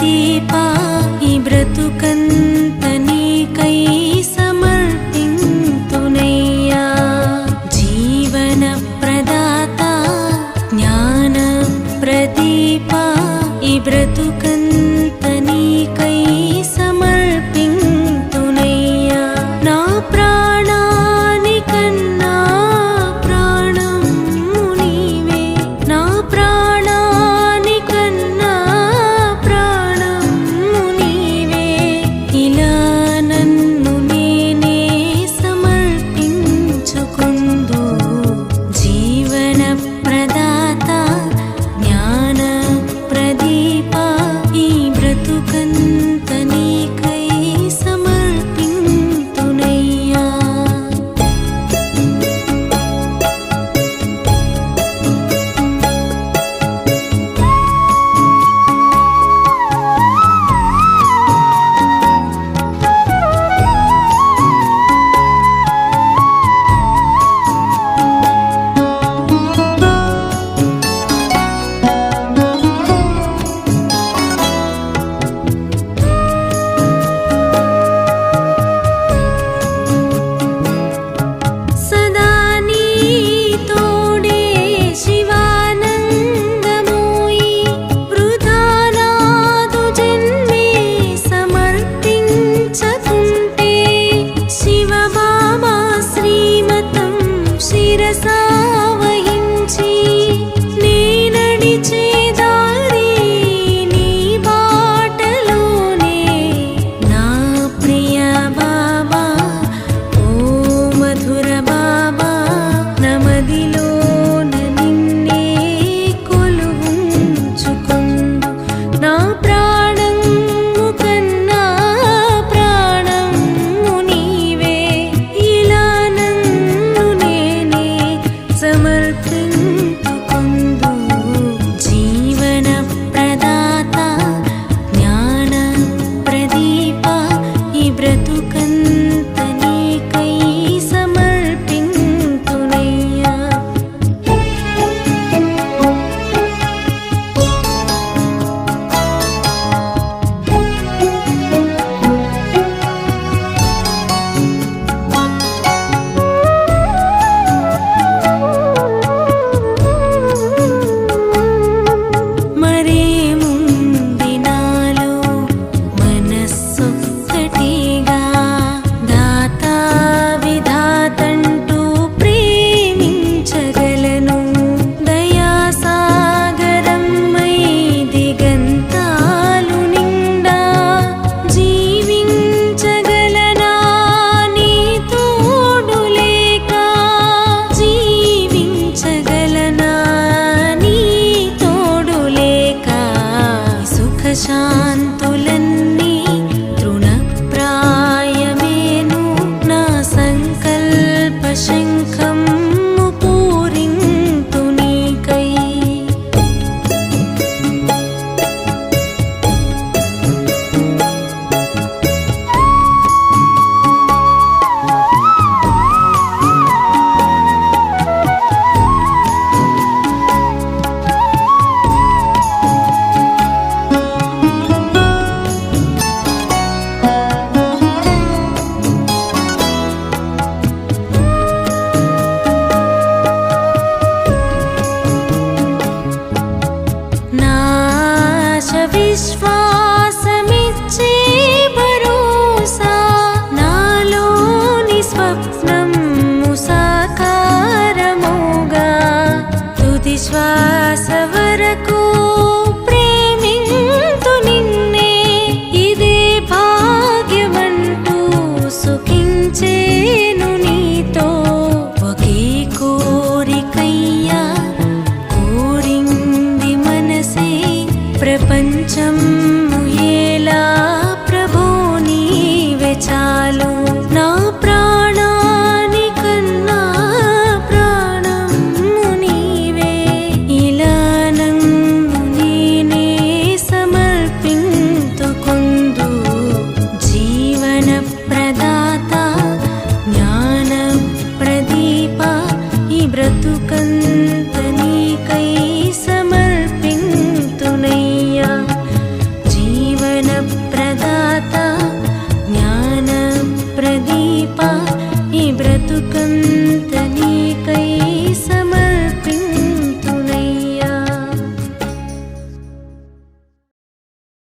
的吧。విశ్వాసమిచ్చే భరోసా నాలోని స్వప్నం సాకారముగా తుది శ్వాస వరకు బ్రతుకంత నీకై సమర్పింతునయ్యా జీవన ప్రదాత జ్ఞాన ప్రదీప ఈ బ్రతుకంత